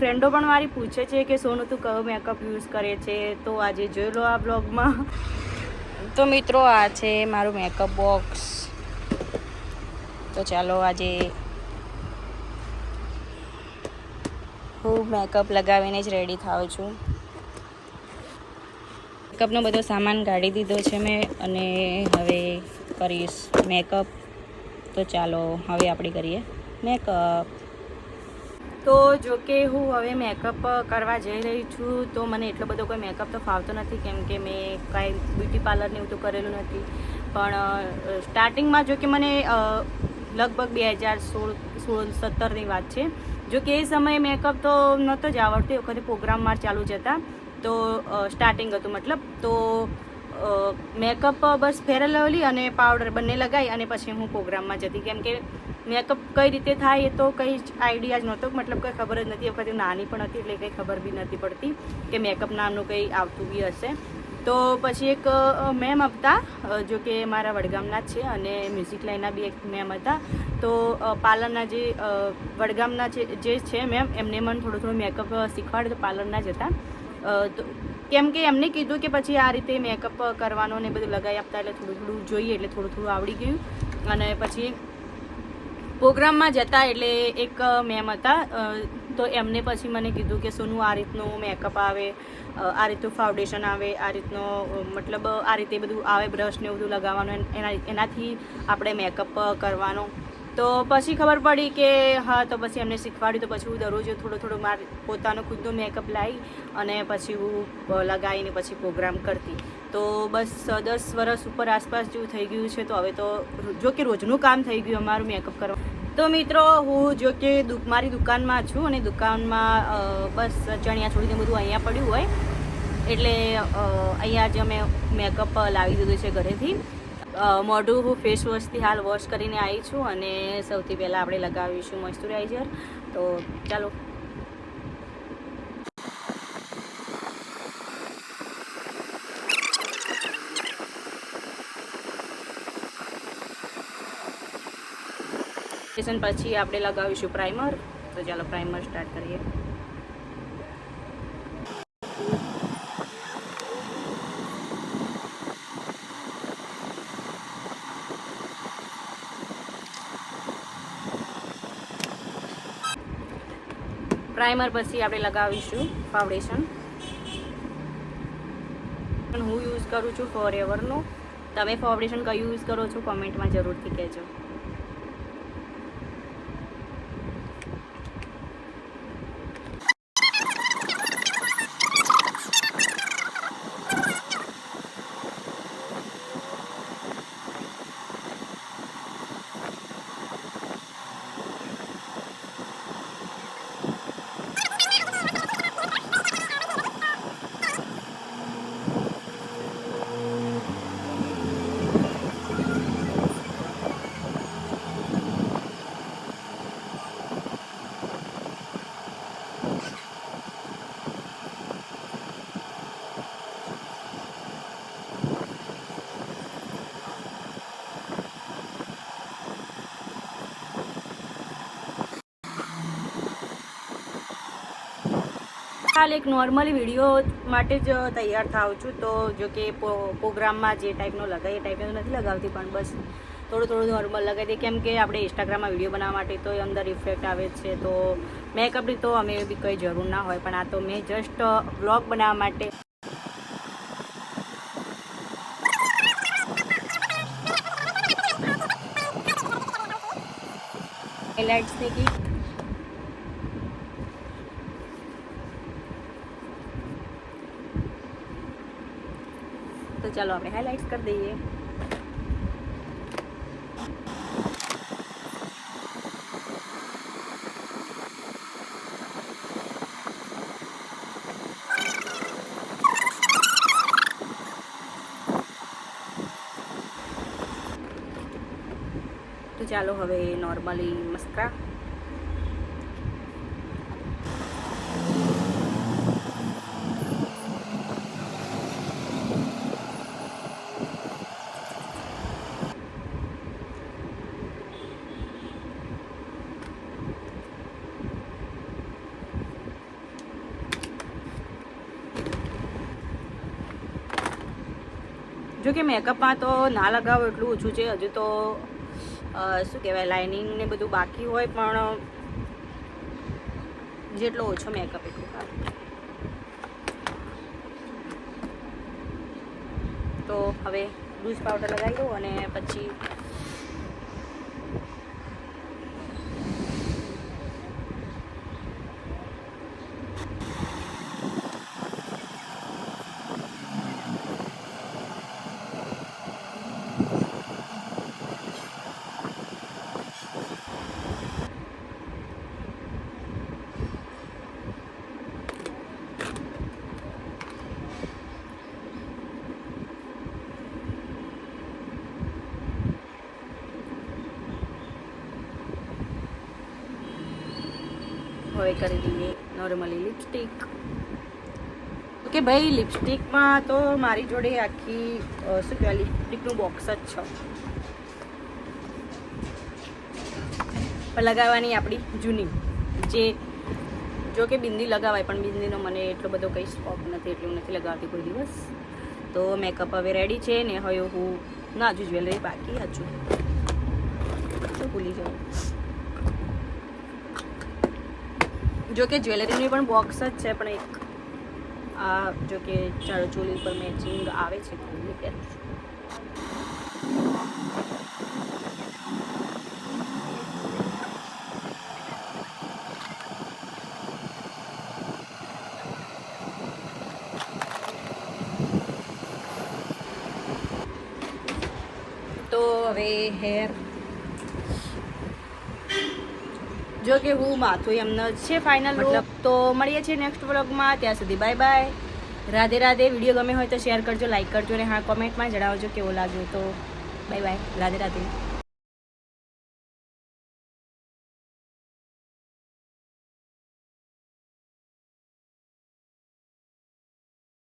ફ્રેન્ડો પણ મારી પૂછે છે કે, સોનું, તું કયો મેકઅપ યુઝ કરે છે? તો આજે જોઈ લો આ બ્લોગમાં તો મિત્રો, આ છે મારું મેકઅપ બોક્સ તો ચાલો આજે હું મેકઅપ લગાવીને જ રેડી થાઉં છું. મેકઅપનો બધો સામાન કાઢી દીધો છે મેં અને હવે કરીશ મેકઅપ તો ચાલો, હવે આપણે કરીએ મેકઅપ તો જો કે હું હવે મેકઅપ કરવા જઈ રહી છું, તો મને એટલો બધો કોઈ મેકઅપ તો ફાવતો નથી, કેમ કે મેં કાંઈ બ્યુટી પાર્લરને એવું તો કરેલું નથી. પણ સ્ટાર્ટિંગમાં જો કે મને લગભગ બે હજાર સોળ સોળ, સત્તરની વાત છે. જો કે એ સમયે મેકઅપ તો નહોતો જ આવડતું, એ વખતે પ્રોગ્રામમાં ચાલુ જ હતા. તો સ્ટાર્ટિંગ હતું મતલબ. તો મેકઅપ બસ ફેરલ લવલી અને પાવડર બંને લગાવી અને પછી હું પ્રોગ્રામમાં જતી. કેમ કે મેકઅપ કઈ રીતે થાય એ તો કંઈ જ આઈડિયા જ નહોતો. મતલબ કંઈ ખબર જ નથી. એ વખતે નાની પણ હતી એટલે કંઈ ખબર બી નથી પડતી કે મેકઅપ નામનું કંઈ આવતું બી હશે. તો પછી એક મેમ હતા જો કે મારા વડગામના જ છે અને મ્યુઝિક લાઈનના બી એક મેમ હતા. તો પાર્લરના જે વડગામના જે છે મેમ એમને મને થોડું થોડું મેકઅપ શીખવાડે તો પાર્લરના જ હતા. તો કેમ કે એમને કીધું કે પછી આ રીતે મેકઅપ કરવાનો ને બધું લગાવી આપતા એટલે થોડું થોડું જોઈએ એટલે થોડું થોડું આવડી ગયું. અને પછી પ્રોગ્રામમાં જતા એટલે એક મેમ હતા તો એમને પછી મને કીધું કે સોનું આ રીતનું મેકઅપ આવે આ રીતનું ફાઉન્ડેશન આવે, આ રીતનો મતલબ આ રીતે બધું આવે બ્રશ ને બધું લગાવવાનું, એના એનાથી આપણે મેકઅપ કરવાનો. તો પછી ખબર પડી કે હા, તો પછી એમને શીખવાડ્યું, તો પછી હું દરરોજ થોડો થોડું માર પોતાનો ખુદનો મેકઅપ લાવી અને પછી હું લગાવીને પછી પ્રોગ્રામ કરતી. તો બસ દસ વર્ષ ઉપર આસપાસ જેવું થઈ ગયું છે, તો હવે તો જો કે રોજનું કામ થઈ ગયું અમારું મેકઅપ કરવા. તો મિત્રો, હું જો કે મારી દુકાનમાં છું અને દુકાનમાં બસ ચણિયા છોડીને બધું અહીંયા પડ્યું હોય. એટલે અહીંયા જ અમે મેકઅપ લાવી દીધું છે ઘરેથી. મોઢું ફેસ વોશથી હાલ વોશ કરીને આવી છું અને સૌથી પહેલાં આપણે લગાવીશું મોઇશ્ચરાઇઝર તો ચાલો. પછી આપણે લગાવીશું પ્રાઇમર તો ચાલો પ્રાઇમર સ્ટાર્ટ કરીએ. પ્રાઇમર પછી આપણે લગાવીશું ફાઉન્ડેશન પણ હું યુઝ કરું છું ફોર એવરનું તમે ફાઉન્ડેશન કયું યુઝ કરો છો? કોમેન્ટમાં જરૂરથી કહેજો. હાલ એક નોર્મલી વીડિયો માટે જ તૈયાર થાઉં છું. તો જો કે પ્રોગ્રામમાં જે ટાઈપનો લગાવે એ ટાઈપનો નથી લગાવતી, પણ બસ થોડું થોડું નોર્મલ લગાવી દઈએ કેમ કે આપણે ઇન્સ્ટાગ્રામમાં વીડિયો બનાવવા માટે તો અંદર ઇફેક્ટ આવે છે. તો મેકઅપની તો અમે બી કંઈ જરૂર ના હોય, પણ આ તો મેં જસ્ટ બ્લોગ બનાવવા માટે હાઇલાઇટ્સની કી. તો ચાલો આપણે હાઇલાઇટ્સ કરી દઈએ તો ચાલો હવે નોર્મલી મસ્કરા જો કે મેકઅપમાં તો ના લગાવો એટલું ઓછું છે. હજુ તો શું કહેવાય લાઇનિંગ ને બધું બાકી હોય પણ જેટલો ઓછો મેકઅપ એટલું તો હવે લૂઝ પાવડર લગાવી દઉં અને પછી હવે કરી દઈએ નોર્મલી લિપસ્ટિક ઓકે ભાઈ લિપસ્ટિકમાં તો મારી જોડે આખી શું કહેવાય લિપસ્ટિકનું બોક્સ જ છે. લગાવવાની આપણી જૂની. જે, જો કે બિંદી લગાવાય, પણ બિંદીનો મને એટલો બધો કંઈ શોખ નથી, એટલું નથી લગાવતી કોઈ દિવસ. તો મેકઅપ હવે રેડી છે ને હવે હું ના હજુ જ્વેલરી બાકી હજુ. ભૂલી જાઉં જો કે જ્વેલરીની પણ બોક્સ જ છે, પણ એક આ જો કે ચોલી ઉપર મેચિંગ આવે છું તો હવે હેર જો કે હું માથું એમનો છે ફાઇનલ મતલબ? તો મળીએ છીએ નેક્સ્ટ વ્લોગમાં ત્યાં સુધી bye bye Radhe Radhe. Video ગમે હોય તો શેર કરજો લાઈક કરજો અને હા કોમેન્ટમાં જણાવજો કેવો લાગ્યો તો. Bye bye Radhe Radhe.